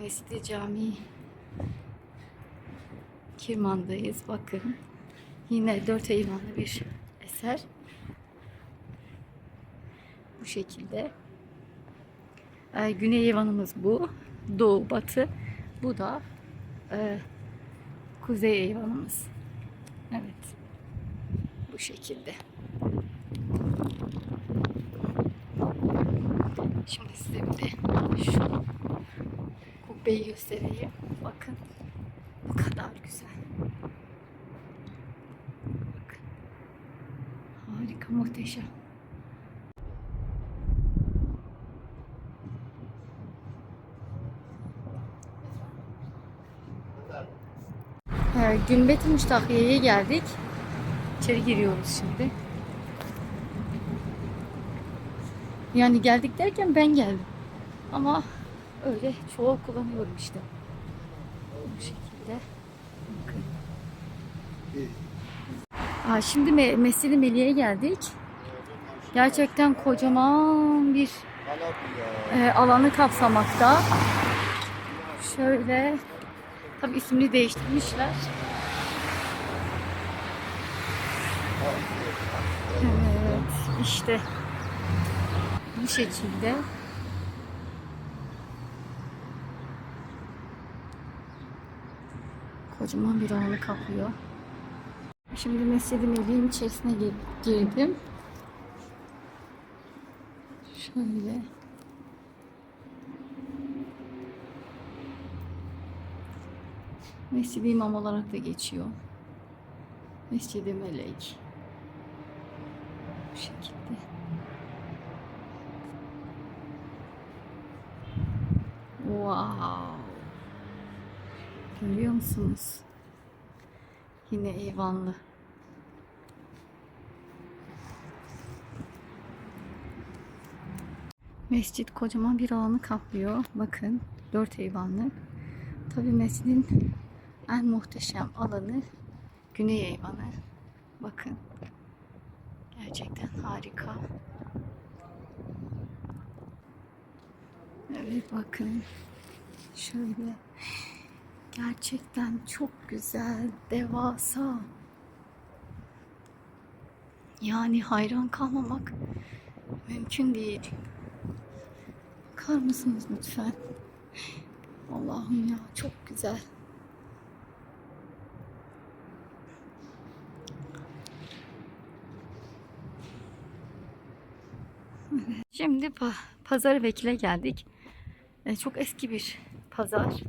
Mescid-i Cami Kirman'dayız. Bakın. Yine dört eyvanlı bir eser. Bu şekilde. Ee, güney eyvanımız bu. Doğu, batı. Bu da e, kuzey eyvanımız. Evet. Bu şekilde. Şimdi size bir de şu kubbeyi göstereyim. Bakın. Ne kadar güzel. Bakın. Harika, muhteşem. Gümbet-i Müştahiye'ye geldik. İçeri giriyoruz şimdi. Yani geldik derken ben geldim. Ama öyle çoğu kullanıyorum işte. Bu şekilde. Bakın. Aa, şimdi Me Mescid-i Melih'e geldik. Gerçekten kocaman bir e, alanı kapsamakta. Şöyle tabi ismini değiştirmişler. Evet işte bu şekilde. Kocaman bir alanı kaplıyor. Şimdi Mescid-i Melih'in içerisine gir- girdim. Şöyle. Mescid-i İmam olarak da geçiyor. Mescid-i Melek. Bu şekilde. Wow. Görüyor musunuz? Yine eyvanlı. Mescit kocaman bir alanı kaplıyor. Bakın dört eyvanlı. Tabi mescidin en muhteşem alanı güney eyvanı. Bakın. Gerçekten harika. Evet bakın. Şöyle. Gerçekten çok güzel, devasa. Yani hayran kalmamak mümkün değil. Bakar mısınız lütfen? Allah'ım ya çok güzel. Şimdi pa pazar vekile geldik. E, çok eski bir pazar.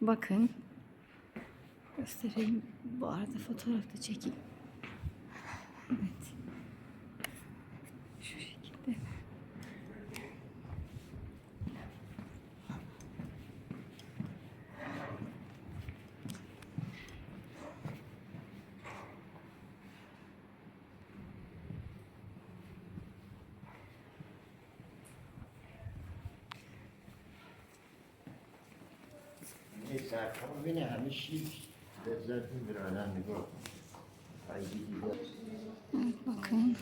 Bakın. Göstereyim. Bu arada fotoğraf da çekeyim. Evet. Şu şekilde. Hani şey lezzetlidir önemli bu. Ay gidiyor. Evet, bakın.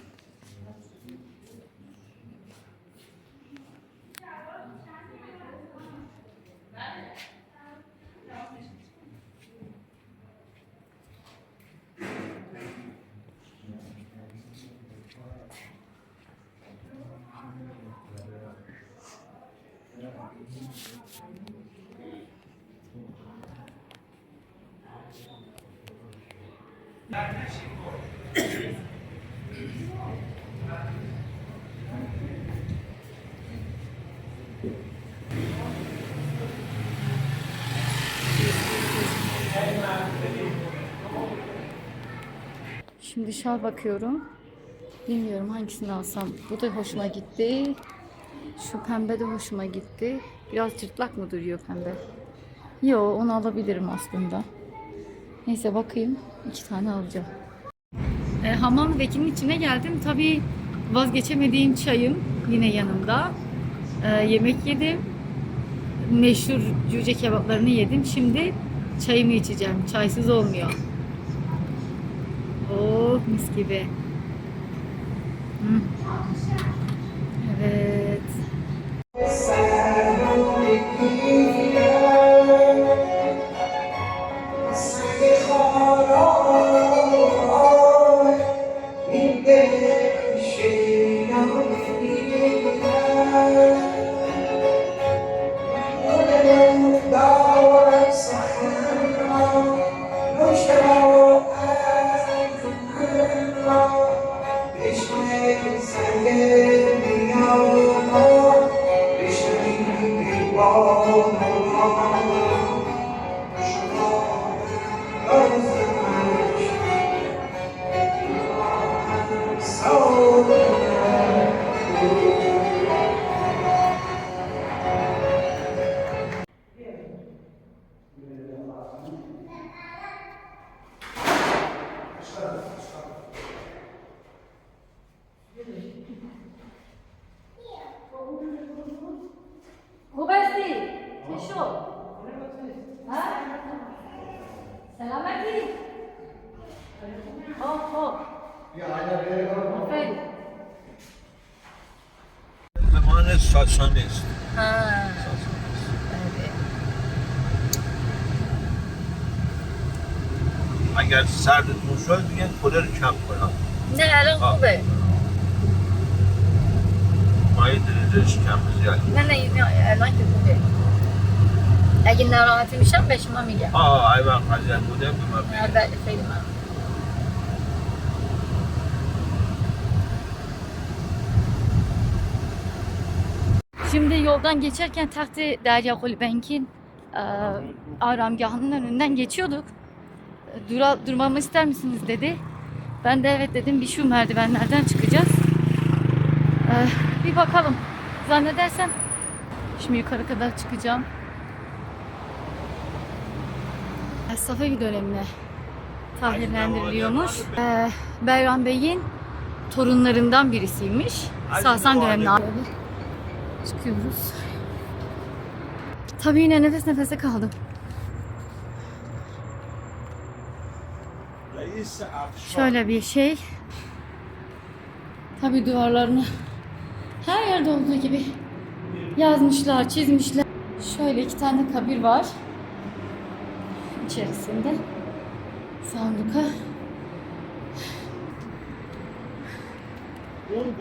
Şimdi şal bakıyorum. Bilmiyorum hangisini alsam. Bu da hoşuma gitti. Şu pembe de hoşuma gitti. Biraz cırtlak mı duruyor pembe? Yo onu alabilirim aslında. Neyse bakayım. iki tane alacağım. E, hamam vekilin içine geldim. Tabii vazgeçemediğim çayım yine yanımda. E, yemek yedim. Meşhur cüce kebaplarını yedim. Şimdi çayımı içeceğim. Çaysız olmuyor. Oh mis gibi. Hı. Evet. زمان ساسانی است Ha. Evet. اگر سردتون شد میگن کلر کم کنم Ne الان خوبه مایه دریزش کم زیاد نه نه نه الان که خوبه اگه ناراحتی میشم به شما میگم آه ای وقت اذیت بوده به من نه بگید. بله خیلی ممنون Şimdi yoldan geçerken Tahtı Derya Kulübenk'in e, aramgahının önünden geçiyorduk. Dura, durmamı ister misiniz dedi. Ben de evet dedim bir şu merdivenlerden çıkacağız. E, bir bakalım. Zannedersem şimdi yukarı kadar çıkacağım. Safevi dönemine tahrirlendiriliyormuş. Ee, Beyran Bey'in torunlarından birisiymiş. Sasan dönemine. Çıkıyoruz. Tabii yine nefes nefese kaldım. Şöyle bir şey. Tabii duvarlarını her yerde olduğu gibi yazmışlar, çizmişler. Şöyle iki tane kabir var. İçerisinde sanduka.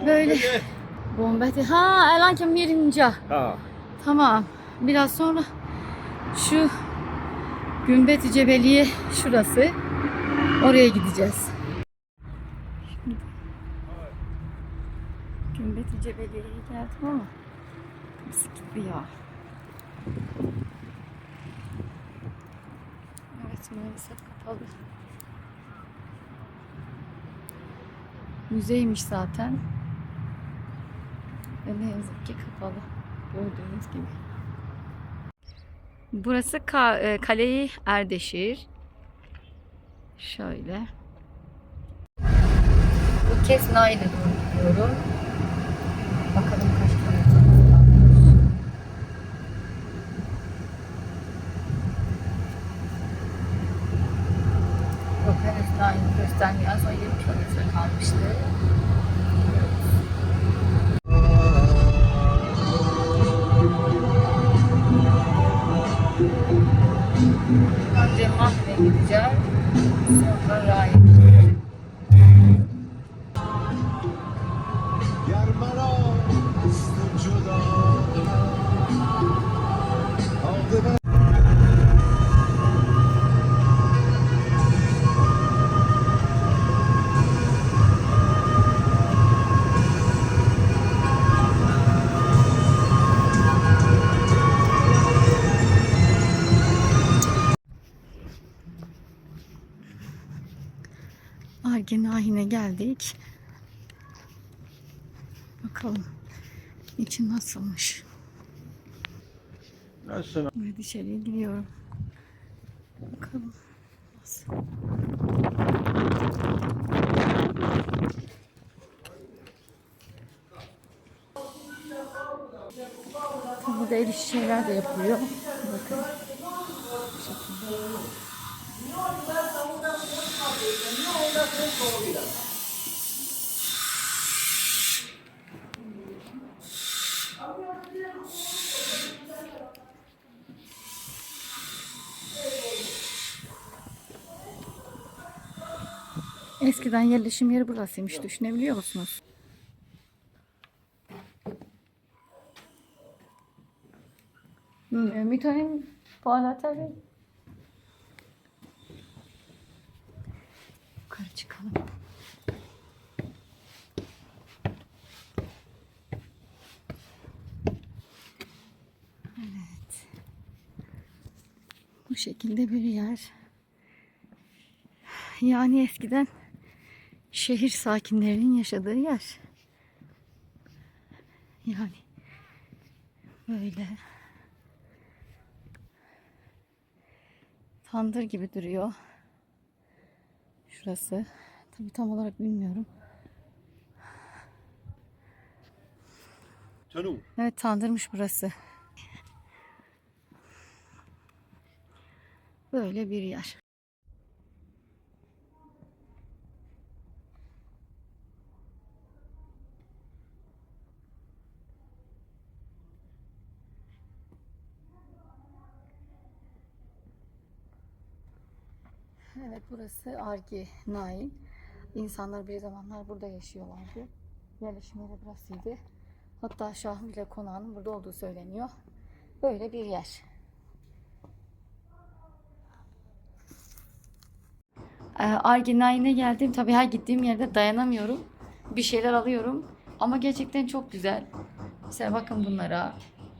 Böyle Bombeti. Ha, elan ki mirinca. Ha. Tamam. Biraz sonra şu Gümbet-i Cebeliye şurası. Oraya gideceğiz. Şimdi Gümbet-i Cebeliye'ye geldim ama bisikletli ya. Evet maalesef kapalı. Müzeymiş zaten. Ve ne yazık ki kapalı. Gördüğünüz gibi. Burası Ka- e, Kaleyi Erdeşir. Şöyle. Bu kez Nail'e doğru gidiyorum. Bakalım kaç. Yok henüz Nail'i göstermiyor. Az önce 20 kilometre kalmıştı. Önce Mahve'ye gideceğim. Sonra Ra'ya Argenahin'e geldik. Bakalım içi nasılmış. Nasıl? Ve dışarıya gidiyorum. Bakalım nasıl. Burada el işi şeyler de yapılıyor. Bakın. Bu şekilde. Eskiden yerleşim yeri burasıymış düşünebiliyor musunuz? Ümit Hanım, Fuat Bey. Şekilde bir yer. Yani eskiden şehir sakinlerinin yaşadığı yer. Yani böyle tandır gibi duruyor. Şurası. Tabii tam olarak bilmiyorum. Tanım. Evet tandırmış burası. Böyle bir yer. Evet burası Argi Nail. İnsanlar bir zamanlar burada yaşıyorlardı. Yerleşim yeri burasıydı. Hatta Şahı ile konağının burada olduğu söyleniyor. Böyle bir yer. Ee, Arginay'ine geldim. Tabii her gittiğim yerde dayanamıyorum. Bir şeyler alıyorum. Ama gerçekten çok güzel. Mesela bakın bunlara.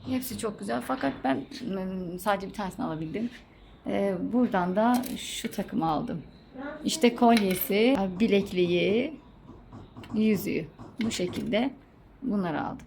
Hepsi çok güzel. Fakat ben mm, sadece bir tanesini alabildim. Ee, buradan da şu takımı aldım. İşte kolyesi, bilekliği, yüzüğü. Bu şekilde bunları aldım.